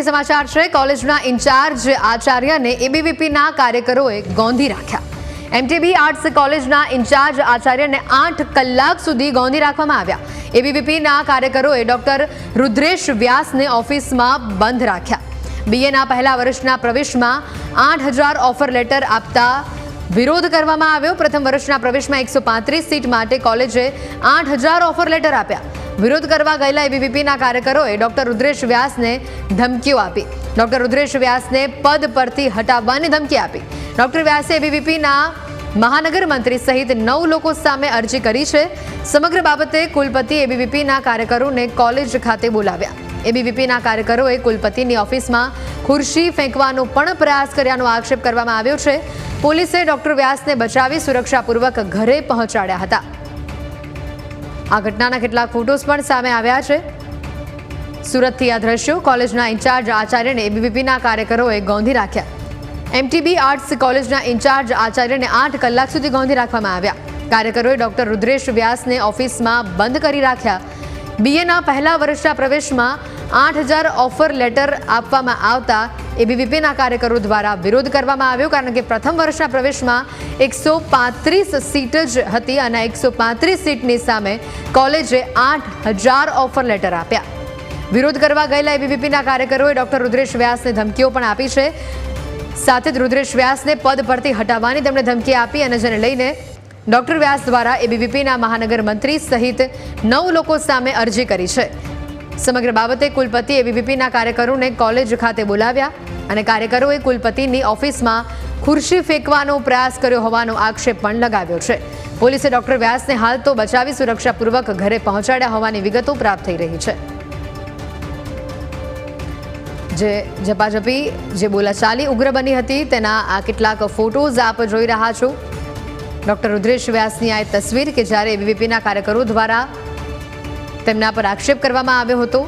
મોટી સમાચાર છે. કોલેજના ઇન્ચાર્જ આચાર્યને એબીવીપીના કાર્યકરોએ ગોંધી રાખ્યા. એમટીબી આર્ટ્સ કોલેજના ઇન્ચાર્જ આચાર્યને આઠ કલાક સુધી ગોંધી રાખવામાં આવ્યા. એબીવીપીના કાર્યકરોએ ડોક્ટર રુદ્રેશ વ્યાસને ઓફિસમાં બંધ રાખ્યા. બીએના પહેલા વર્ષના પ્રવેશમાં આઠ હજાર ઓફર લેટર આપતા વિરોધ કરવામાં આવ્યો. પ્રથમ વર્ષના પ્રવેશમાં એકસો સીટ માટે કોલેજે આઠ ઓફર લેટર આપ્યા. વિરોધ કરવા ગયેલા એબીવીપીના કાર્યકરોએ ડોક્ટર રુદ્રેશ વ્યાસને ધમકીઓ આપી. ડોક્ટર રુદ્રેશ વ્યાસને પદ પરથી હટાવવાની ધમકી આપી. ડોક્ટર વ્યાસે એબીવીપીના મહાનગર મંત્રી સહિત નવ લોકો સામે અરજી કરી છે. સમગ્ર બાબતે કુલપતિ એબીવીપીના કાર્યકરોને કોલેજ ખાતે બોલાવ્યા. એબીવીપીના કાર્યકરોએ કુલપતિની ઓફિસમાં ખુરશી ફેંકવાનો પણ પ્રયાસ કર્યાનો આક્ષેપ કરવામાં આવ્યો છે. પોલીસે ડોક્ટર વ્યાસને બચાવી સુરક્ષાપૂર્વક ઘરે પહોંચાડ્યા હતા. આ ઘટનાના કેટલાક ફોટોસ પણ સામે આવ્યા છે. સુરતથી આ દ્રશ્યો કોલેજના ઇન્ચાર્જ આચાર્યને એબીવીપીના કાર્યકરોએ ગોંધી રાખ્યા. એમટીબી આર્ટ્સ કોલેજના ઇન્ચાર્જ આચાર્યને આઠ કલાક સુધી ગોંધી રાખવામાં આવ્યા. કાર્યકરોએ ડોક્ટર રુદ્રેશ વ્યાસને ઓફિસમાં બંધ કરી રાખ્યા. બીએના પહેલા વર્ષના પ્રવેશમાં આઠ હજાર ઓફર લેટર આપવામાં આવતા એબીવીપીના કાર્યકરો દ્વારા વિરોધ કરવામાં આવ્યો કારણ કે પ્રથમ વર્ષના પ્રવેશમાં એકસો પાંત્રીસ સીટ જ હતી અને એકસો પાંત્રીસ સીટની સામે કોલેજે આઠ હજાર ઓફર લેટર આપ્યા. વિરોધ કરવા ગયેલા એબીવીપીના કાર્યકરોએ ડોક્ટર રુદ્રેશ વ્યાસને ધમકીઓ પણ આપી છે. સાથે જ રુદ્રેશ વ્યાસને પદ પરથી હટાવવાની તેમણે ધમકી આપી અને જેને લઈને ડોક્ટર વ્યાસ દ્વારા એબીવીપીના મહાનગર મંત્રી સહિત નવ લોકો સામે અરજી કરી છે. સમગ્ર બાબતે કુલપતિએ વીવીપીના કાર્યકરોને કોલેજ ખાતે બોલાવ્યા અને કાર્યકરોએ કુલપતિની ઓફિસમાં ખુરશી ફેંકવાનો પ્રયાસ કર્યો હોવાનો આક્ષેપ પણ લગાવ્યો છે. પોલીસે ડોક્ટર વ્યાસને હાલ તો બચાવી સુરક્ષાપૂર્વક ઘરે પહોંચાડ્યા હોવાની વિગતો પ્રાપ્ત થઈ રહી છે. જે ઝપાઝપી, જે બોલાચાલી ઉગ્ર બની હતી, તેના આ કેટલાક ફોટોઝ આપ જોઈ રહ્યા છો. ડોક્ટર રુદ્રેશ વ્યાસની આ તસવીર કે જ્યારે એબીવીપીના કાર્યકરો દ્વારા તેમના પર આક્ષેપ કરવામાં આવ્યો હતો.